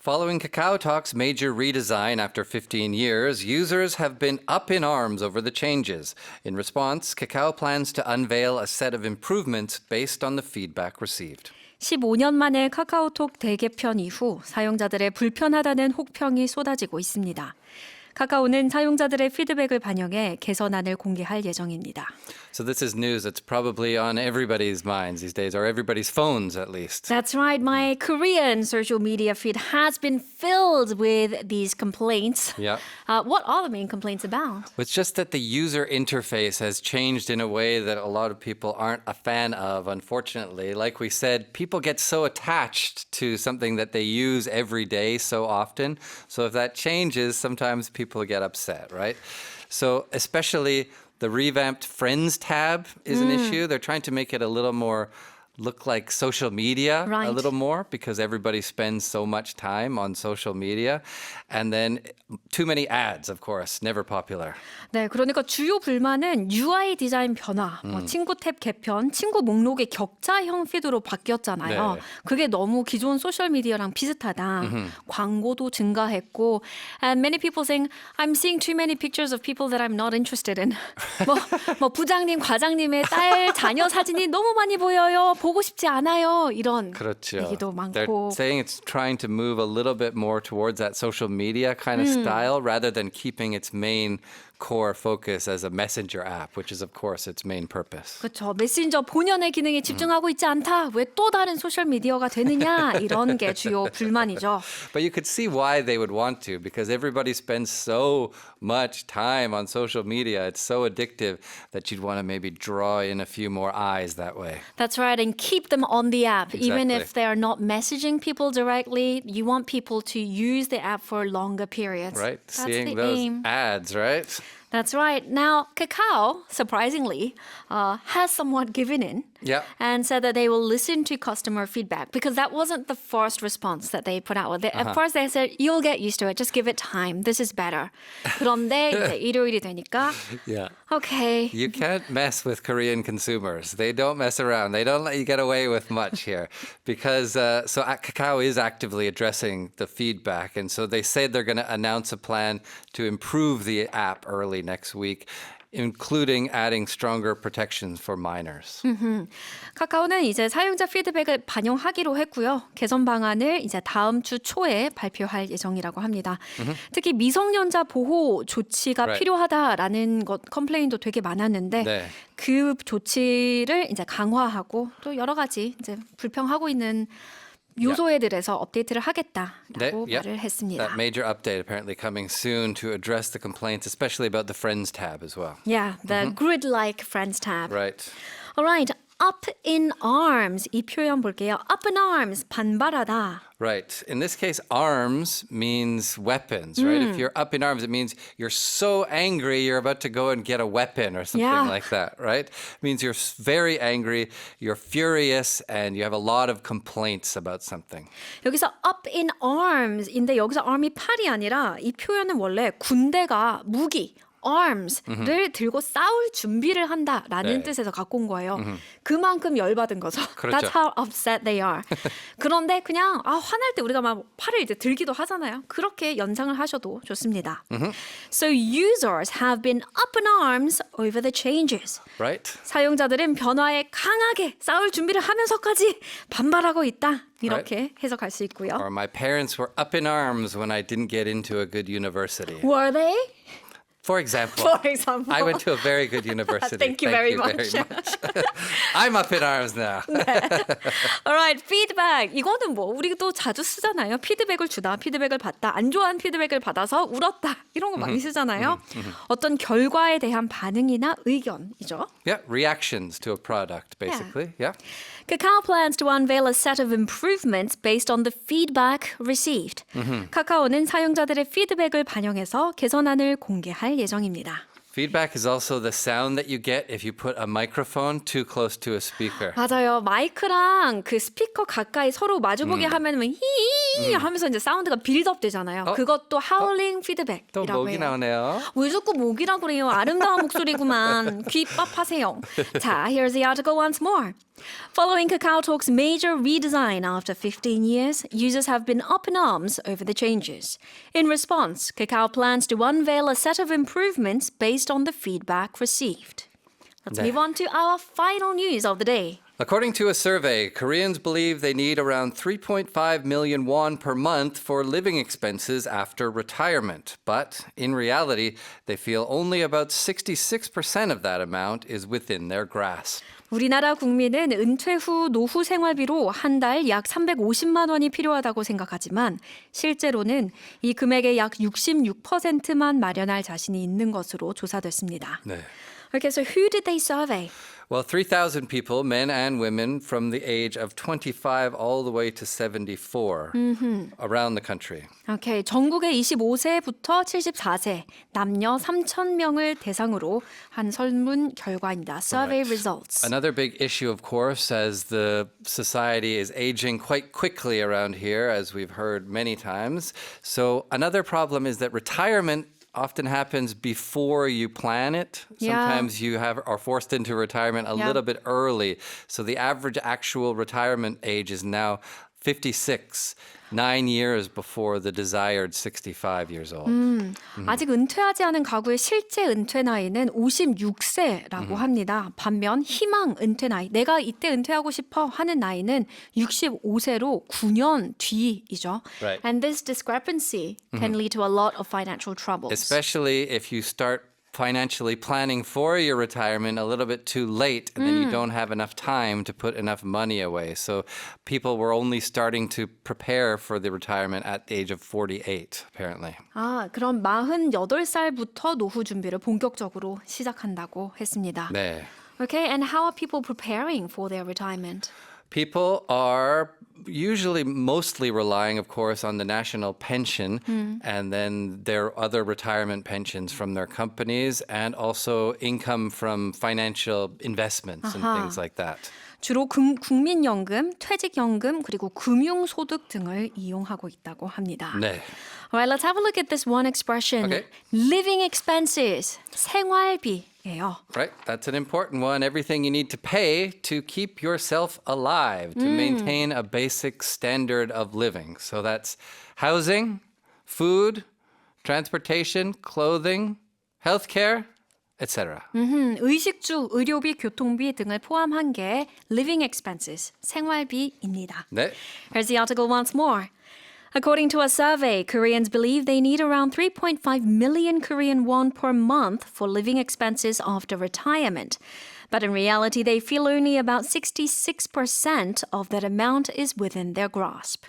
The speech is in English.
Following Kakao Talk's major redesign after 15 years, users have been up in arms over the changes. In response, Kakao plans to unveil a set of improvements based on the feedback received. 15년 만에 카카오톡 대개편 이후 사용자들의 불편하다는 혹평이 쏟아지고 있습니다. 카카오는 사용자들의 피드백을 반영해 개선안을 공개할 예정입니다. So, this is news that's probably on everybody's minds these days, or everybody's phones at least. That's right. My Korean social media feed has been filled with these complaints. Yeah. Uh, what are the main complaints about? It's just that the user interface has changed in a way that a lot of people aren't a fan of, unfortunately. Like we said, people get so attached to something that they use every day so often. So if that changes, sometimes people get upset, right? So, especially the revamped Friends tab is an hmm. issue. They're trying to make it a little more look like social media a Right. little more because everybody spends so much time on social media. And then too many ads, of course, never popular. 네, 그러니까 주요 불만은 UI 디자인 변화, 뭐 친구 탭 개편, 친구 목록의 격자형 피드로 바뀌었잖아요. 네. 그게 너무 기존 소셜 미디어랑 비슷하다. 광고도 증가했고, and many people saying I'm seeing too many pictures of people that I'm not interested in. 뭐, 뭐 부장님, 과장님의 딸, 자녀 사진이 너무 많이 보여요. 보고 싶지 않아요. 이런 그렇죠. 얘기도 They're 많고. saying it's trying to move a little bit more towards that social media kind of style rather than keeping its main core focus as a messenger app, which is of course its main purpose. 그렇죠. 메신저 본연의 기능에 집중하고 있지 않다. 왜 또 다른 소셜 미디어가 되느냐 이런 게 주요 불만이죠. But you could see why they would want to because everybody spends so much time on social media. It's so addictive that you'd want to maybe draw in a few more eyes that way. That's right, and keep them on the app. Even if they are not messaging people directly, you want people to use the app for longer periods. Right? That's Seeing the those aim. ads, right? That's right. Now, Kakao, surprisingly, uh, has somewhat given in. Yeah. And said that they will listen to customer feedback because that wasn't the first response that they put out. They, Uh-huh. At first, they said, "You'll get used to it. Just give it time. This is better." 그런데 이제 일요일이 되니까, Yeah. okay, You can't mess with Korean consumers. They don't mess around. They don't let you get away with much here. Because, uh, so uh, Kakao is actively addressing the feedback. And so they said they're going to announce a plan to improve the app early next week, including adding stronger protections for minors. 카카오는 이제 사용자 피드백을 반영하기로 했고요. 개선 방안을 이제 다음 주 초에 발표할 예정이라고 합니다. 특히 미성년자 보호 조치가 Right. 필요하다라는 것 컴플레인도 되게 많았는데 네. 그 조치를 이제 강화하고 또 여러 가지 이제 불평하고 있는 요소에 대해서 업데이트를 하겠다라고 네, yep. 말을 했습니다. That major update apparently coming soon to address the complaints, especially about the Friends tab as well. Yeah, the grid-like friends tab. Right. All right, up in arms 이 표현 볼게요. Up in arms 반발하다. Right. In this case, arms means weapons, right? If you're up in arms, it means you're so angry you're about to go and get a weapon or something Yeah. like that, right? It means you're s- very angry, you're furious, and you have a lot of complaints about something. 여기서 up in arms인데 여기서 arm이 팔이 아니라 이 표현은 원래 군대가 무기 arms를 들고 싸울 준비를 한다라는 네. 뜻에서 갖고 온 거예요. 그만큼 열받은 거죠. 그렇죠. That's how upset they are. 그런데 그냥 아 화날 때 우리가 막 팔을 이제 들기도 하잖아요. 그렇게 연상을 하셔도 좋습니다. So users have been up in arms over the changes. Right? 사용자들은 변화에 강하게 싸울 준비를 하면서까지 반발하고 있다. 이렇게 해석할 수 있고요. Or my parents were up in arms when I didn't get into a good university. Were they? For example, For example. I went to a very good university. Thank you very much. I'm up in arms now. Alright, feedback. 이거는 뭐 우리 또 자주 쓰잖아요. 피드백을 주다, 피드백을 받다, 안 좋아하는 피드백을 받아서 울었다 이런 거 많이 쓰잖아요. 어떤 결과에 대한 반응이나 의견이죠. yeah, reactions to a product, basically. Yeah. Kakao plans to unveil a set of improvements based on the feedback received. 카카오는 사용자들의 피드백을 반영해서 개선안을 공개할 예정입니다. Feedback is also the sound that you get if you put a microphone too close to a speaker. 맞아요. 마이크랑 그 스피커 가까이 서로 마주보게 음. 하면 히히 하면서 이제 사운드가 빌드업 되잖아요. 어? 그것도 하울링 또 피드백이라고 목이 해요. 나오네요. 왜 자꾸 목이라 그래요? 아름다운 목소리구만. 귀 빡하세요. 자, here's the article once more. Following Kakao Talk's major redesign after 15 years, users have been up in arms over the changes. In response, Kakao plans to unveil a set of improvements based on the feedback received. Let's 네. move on to our final news of the day. According to a survey, Koreans believe they need around 3.5 million won per month for living expenses after retirement. But in reality, they feel only about 66% of that amount is within their grasp. 우리나라 국민은 은퇴 후 노후 생활비로 한 달 약 350만 원이 필요하다고 생각하지만 실제로는 이 금액의 약 66%만 마련할 자신이 있는 것으로 조사됐습니다. 네. Okay, so who did they survey? Well, 3,000 people, men and women, from the age of 25 all the way to 74 around the country. Okay, 전국의 25세부터 74세 남녀 3천 명을 대상으로 한 설문 결과입니다. Survey results. Another big issue, of course, as the society is aging quite quickly around here, as we've heard many times. So, another problem is that retirement often happens before you plan it. Yeah. Sometimes you have are forced into retirement a Yeah. little bit early. So, the average actual retirement age is now 56, nine years before the desired 65 years old. 아직 은퇴하지 않은 가구의 실제 은퇴 나이는 56세라고 합니다. 반면 희망 은퇴 나이, 내가 이때 은퇴하고 싶어 하는 나이는 65세로 9년 뒤이죠. Right. And this discrepancy can lead to a lot of financial troubles. especially if you start financially planning for your retirement a little bit too late and then you don't have enough time to put enough money away. So people were only starting to prepare for the retirement at the age of 48 apparently. 아, 그럼 48살부터 노후 준비를 본격적으로 시작한다고 했습니다. 네. Okay, and how are people preparing for their retirement? People are usually mostly relying, of course, on the national pension hmm. and then their other retirement pensions from their companies and also income from financial investments and uh-huh. things like that. 주로 금, 국민연금, 퇴직연금, 그리고 금융소득 등을 이용하고 있다고 합니다. 네. Alright, let's have a look at this one expression. Okay. Living expenses, 생활비예요. Right, that's an important one. Everything you need to pay to keep yourself alive, to maintain a basic standard of living. So that's housing, food, transportation, clothing, healthcare, etc. 음, 의식주, 의료비, 교통비 등을 포함한 게 living expenses, 생활비입니다. 네. Here's the article once more. According to a survey, Koreans believe they need around 3.5 million Korean won per month for living expenses after retirement. But in reality, they feel only about 66% of that amount is within their grasp.